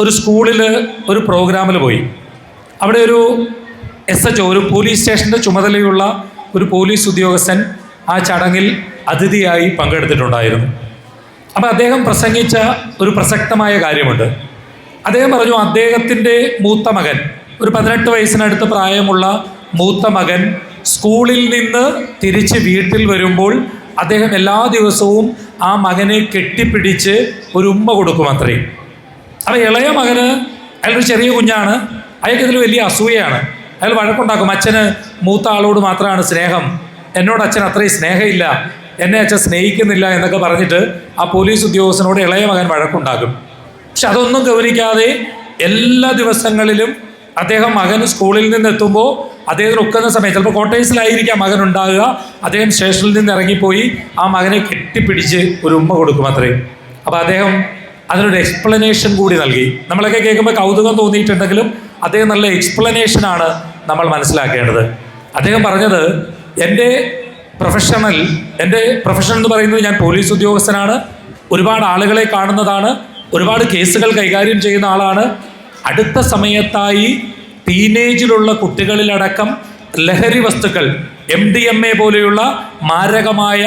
ഒരു സ്കൂളിൽ ഒരു പ്രോഗ്രാമിൽ പോയി. അവിടെ ഒരു എസ് എച്ച് ഒരു പോലീസ് സ്റ്റേഷന്റെ ചുമതലയുള്ള ഒരു പോലീസ് ഉദ്യോഗസ്ഥൻ ആ ചടങ്ങിൽ അതിഥിയായി പങ്കെടുത്തിട്ടുണ്ടായിരുന്നു. അപ്പോൾ അദ്ദേഹം പ്രസംഗിച്ച ഒരു പ്രസക്തമായ കാര്യമുണ്ട്. അദ്ദേഹം പറഞ്ഞു അദ്ദേഹത്തിന്റെ മൂത്ത മകൻ ഒരു പതിനെട്ട് വയസ്സിനടുത്ത് പ്രായമുള്ള മൂത്ത മകൻ സ്കൂളിൽ നിന്ന് തിരിച്ച് വീട്ടിൽ വരുമ്പോൾ അദ്ദേഹം എല്ലാ ദിവസവും ആ മകനെ കെട്ടിപ്പിടിച്ച് ഒരു ഉമ്മ കൊടുക്കും അത്രേ അപ്പം ഇളയ മകന് അയാളൊരു ചെറിയ കുഞ്ഞാണ്. അയാൾക്ക് ഇതിൽ വലിയ അസൂയയാണ്. അയാൾ വഴക്കുണ്ടാക്കും. അച്ഛന് മൂത്ത ആളോട് മാത്രമാണ് സ്നേഹം. എന്നോട് അച്ഛൻ അത്രയും സ്നേഹമില്ല. എന്നെ അച്ഛൻ സ്നേഹിക്കുന്നില്ല എന്നൊക്കെ പറഞ്ഞിട്ട് ആ പോലീസ് ഉദ്യോഗസ്ഥനോട് ഇളയ മകൻ വഴക്കുണ്ടാക്കും. പക്ഷെ അതൊന്നും ഗൗനിക്കാതെ എല്ലാ ദിവസങ്ങളിലും അദ്ദേഹം മകൻ സ്കൂളിൽ നിന്ന് എത്തുമ്പോൾ അദ്ദേഹത്തിന് ഒക്കുന്ന സമയത്ത് ചിലപ്പോൾ കോട്ടേഴ്സിലായിരിക്കാം മകൻ ഉണ്ടാകുക അദ്ദേഹം സ്റ്റേഷനിൽ നിന്ന് ഇറങ്ങിപ്പോയി ആ മകനെ കെട്ടിപ്പിടിച്ച് ഒരു ഉമ്മ കൊടുക്കും അത്രയും. അപ്പോൾ അദ്ദേഹം അതിനൊരു എക്സ്പ്ലനേഷൻ കൂടി നൽകി. നമ്മളൊക്കെ കേൾക്കുമ്പോൾ കൗതുകം തോന്നിയിട്ടുണ്ടെങ്കിലും അദ്ദേഹം നല്ല എക്സ്പ്ലനേഷനാണ് നമ്മൾ മനസ്സിലാക്കേണ്ടത്. അദ്ദേഹം പറഞ്ഞത് എന്റെ പ്രൊഫഷണൽ എന്റെ പ്രൊഫഷൻ എന്ന് പറയുന്നത് ഞാൻ പോലീസ് ഉദ്യോഗസ്ഥനാണ്. ഒരുപാട് ആളുകളെ കാണുന്നതാണ്. ഒരുപാട് കേസുകൾ കൈകാര്യം ചെയ്യുന്ന ആളാണ്. അടുത്ത സമയത്തായി ടീനേജിലുള്ള കുട്ടികളിലടക്കം ലഹരി വസ്തുക്കൾ എം ഡി എം എ പോലെയുള്ള മാരകമായ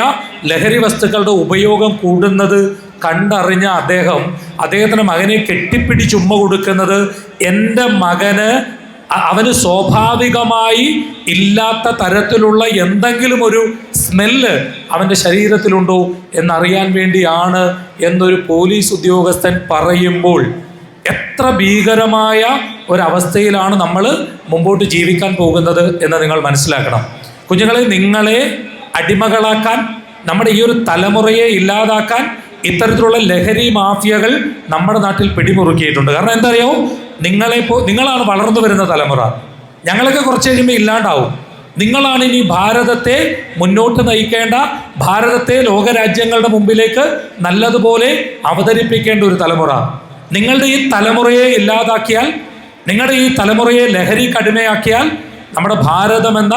ലഹരി വസ്തുക്കളുടെ ഉപയോഗം കൂടുന്നത് കണ്ടറിഞ്ഞ അദ്ദേഹം അദ്ദേഹത്തിന്റെ മകനെ കെട്ടിപ്പിടിച്ച് ഉമ്മ കൊടുക്കുന്നത് എന്റെ മകന് അവന് സ്വാഭാവികമായി ഇല്ലാത്ത തരത്തിലുള്ള എന്തെങ്കിലും ഒരു സ്മെല്ല് അവന്റെ ശരീരത്തിലുണ്ടോ എന്നറിയാൻ വേണ്ടിയാണ് എന്നൊരു പോലീസ് ഉദ്യോഗസ്ഥൻ പറയുമ്പോൾ എത്ര ഭീകരമായ ഒരവസ്ഥയിലാണ് നമ്മൾ മുമ്പോട്ട് ജീവിക്കാൻ പോകുന്നത് എന്ന് നിങ്ങൾ മനസ്സിലാക്കണം. കുഞ്ഞുങ്ങളെ നിങ്ങളെ അടിമകളാക്കാൻ നമ്മുടെ ഈ ഒരു തലമുറയെ ഇല്ലാതാക്കാൻ ഇത്തരത്തിലുള്ള ലഹരി മാഫിയകൾ നമ്മുടെ നാട്ടിൽ പിടിമുറുക്കിയിട്ടുണ്ട്. കാരണം എന്താ നിങ്ങളെ പോ നിങ്ങളാണ് വളർന്നു വരുന്ന തലമുറ. ഞങ്ങളൊക്കെ കുറച്ച് കഴിയുമ്പോൾ ഇല്ലാണ്ടാവും. നിങ്ങളാണ് ഇനി ഭാരതത്തെ മുന്നോട്ട് നയിക്കേണ്ട ഭാരതത്തെ ലോകരാജ്യങ്ങളുടെ മുമ്പിലേക്ക് നല്ലതുപോലെ അവതരിപ്പിക്കേണ്ട ഒരു തലമുറ. നിങ്ങളുടെ ഈ തലമുറയെ ഇല്ലാതാക്കിയാൽ നിങ്ങളുടെ ഈ തലമുറയെ ലഹരി കടുമയാക്കിയാൽ നമ്മുടെ ഭാരതം എന്ന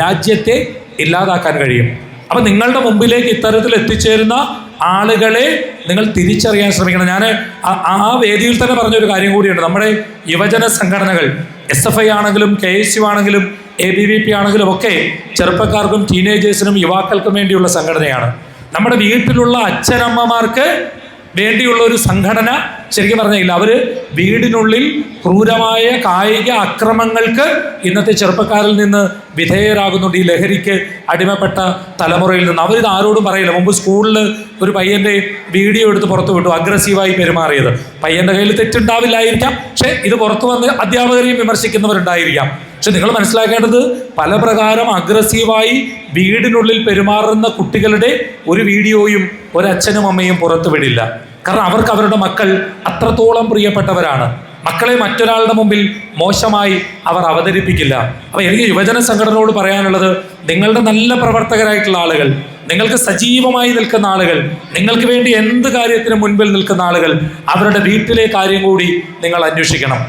രാജ്യത്തെ ഇല്ലാതാക്കാൻ കഴിയും. അപ്പം നിങ്ങളുടെ മുമ്പിലേക്ക് ഇത്തരത്തിൽ എത്തിച്ചേരുന്ന ആളുകളെ നിങ്ങൾ തിരിച്ചറിയാൻ ശ്രമിക്കണം. ഞാൻ ആ- വേദിയിൽ തന്നെ പറഞ്ഞൊരു കാര്യം കൂടിയുണ്ട്. നമ്മുടെ യുവജന സംഘടനകൾ എസ് എഫ് ഐ ആണെങ്കിലും കെ എസ് യു ആണെങ്കിലും എ ബി വി പി ആണെങ്കിലും ഒക്കെ ചെറുപ്പക്കാർക്കും ടീനേജേഴ്സിനും യുവാക്കൾക്കും വേണ്ടിയുള്ള സംഘടനയാണ്. നമ്മുടെ വീട്ടിലുള്ള അച്ഛനമ്മമാർക്ക് വേണ്ടിയുള്ള ഒരു സംഘടന ശരിക്കും പറഞ്ഞില്ല. അവർ വീടിനുള്ളിൽ ക്രൂരമായ കായിക അക്രമങ്ങൾക്ക് ഇന്നത്തെ ചെറുപ്പക്കാരിൽ നിന്ന് വിധേയരാകുന്നുണ്ട്. ഈ ലഹരിക്ക് അടിമപ്പെട്ട തലമുറയിൽ നിന്ന്. അവരിത് ആരോടും പറയില്ല. മുമ്പ് സ്കൂളിൽ ഒരു പയ്യന്റെ വീഡിയോ എടുത്ത് പുറത്തു വിട്ടു. അഗ്രസീവായി പെരുമാറിയത്. പയ്യന്റെ കയ്യിൽ തെറ്റുണ്ടാവില്ലായിരിക്കാം. പക്ഷേ ഇത് പുറത്തു വന്ന് അധ്യാപകരെയും വിമർശിക്കുന്നവരുണ്ടായിരിക്കാം. പക്ഷെ നിങ്ങൾ മനസ്സിലാക്കേണ്ടത് പല പ്രകാരം അഗ്രസീവായി വീടിനുള്ളിൽ പെരുമാറുന്ന കുട്ടികളുടെ ഒരു വീഡിയോയും ഒരച്ഛനും അമ്മയും പുറത്തു വിടില്ല. കാരണം അവർക്ക് അവരുടെ മക്കൾ അത്രത്തോളം പ്രിയപ്പെട്ടവരാണ്. മക്കളെ മറ്റൊരാളുടെ മുമ്പിൽ മോശമായി അവർ അവതരിപ്പിക്കില്ല. അപ്പോൾ എനിക്ക് യുവജന സംഘടനയോട് പറയാനുള്ളത് നിങ്ങളുടെ നല്ല പ്രവർത്തകരായിട്ടുള്ള ആളുകൾ നിങ്ങൾക്ക് സജീവമായി നിൽക്കുന്ന ആളുകൾ നിങ്ങൾക്ക് വേണ്ടി എന്ത് കാര്യത്തിനും മുൻപിൽ നിൽക്കുന്ന ആളുകൾ അവരുടെ വീട്ടിലെ കാര്യം കൂടി നിങ്ങൾ അന്വേഷിക്കണം.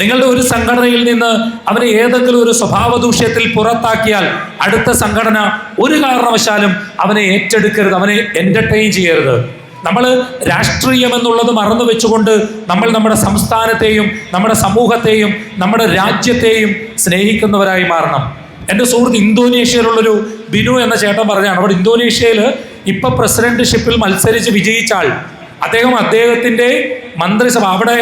നിങ്ങളുടെ ഒരു സംഘടനയിൽ നിന്ന് അവരെ ഏതെങ്കിലും ഒരു സ്വഭാവ ദൂഷ്യത്തിൽ പുറത്താക്കിയാൽ അടുത്ത സംഘടന ഒരു കാരണവശാലും അവനെ ഏറ്റെടുക്കരുത് അവനെ എന്റർടൈൻ ചെയ്യരുത്. നമ്മൾ രാഷ്ട്രീയം എന്നുള്ളത് മറന്നു വെച്ചുകൊണ്ട് നമ്മൾ നമ്മുടെ സംസ്ഥാനത്തെയും നമ്മുടെ സമൂഹത്തെയും നമ്മുടെ രാജ്യത്തെയും സ്നേഹിക്കുന്നവരായി മാറണം. എന്റെ സുഹൃത്ത് ഇന്തോനേഷ്യയിലുള്ളൊരു ബിനു എന്ന ചേട്ടൻ പറഞ്ഞാണ് അവിടെ ഇന്തോനേഷ്യയിൽ ഇപ്പം പ്രസിഡന്റ്ഷിപ്പിൽ മത്സരിച്ച് വിജയിച്ചാൽ അദ്ദേഹം അദ്ദേഹത്തിന്റെ മന്ത്രിസഭ. അവിടെ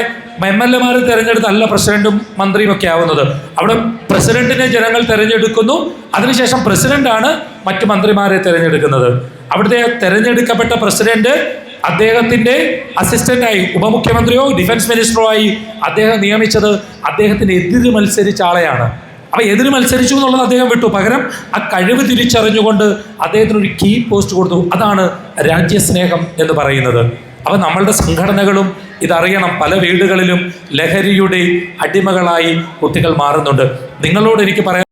എം എൽ എമാർ തിരഞ്ഞെടുത്തല്ല പ്രസിഡന്റും മന്ത്രിയും ഒക്കെ ആവുന്നത്. അവിടെ പ്രസിഡന്റിനെ ജനങ്ങൾ തിരഞ്ഞെടുക്കുന്നു. അതിനുശേഷം പ്രസിഡന്റാണ് മറ്റു മന്ത്രിമാരെ തിരഞ്ഞെടുക്കുന്നത്. അവിടുത്തെ തിരഞ്ഞെടുക്കപ്പെട്ട പ്രസിഡന്റ് അദ്ദേഹത്തിന്റെ അസിസ്റ്റന്റായി ഉപമുഖ്യമന്ത്രിയോ ഡിഫൻസ് മിനിസ്റ്ററോ ആയി അദ്ദേഹം നിയമിച്ചത് അദ്ദേഹത്തിന് എതിര് മത്സരിച്ച ആളെയാണ്. അപ്പൊ എതിര് മത്സരിച്ചു എന്നുള്ളത് അദ്ദേഹം വിട്ടു. പകരം ആ കഴിവ് തിരിച്ചറിഞ്ഞുകൊണ്ട് അദ്ദേഹത്തിന് ഒരു കീ പോസ്റ്റ് കൊടുത്തു. അതാണ് രാജ്യസ്നേഹം എന്ന് പറയുന്നത്. അപ്പൊ നമ്മളുടെ സംഘടനകളും ഇതറിയണം. പല വീടുകളിലും ലഹരിയുടെ അടിമകളായി കുട്ടികൾ മാറുന്നുണ്ട്. നിങ്ങളോട് എനിക്ക് പറയാൻ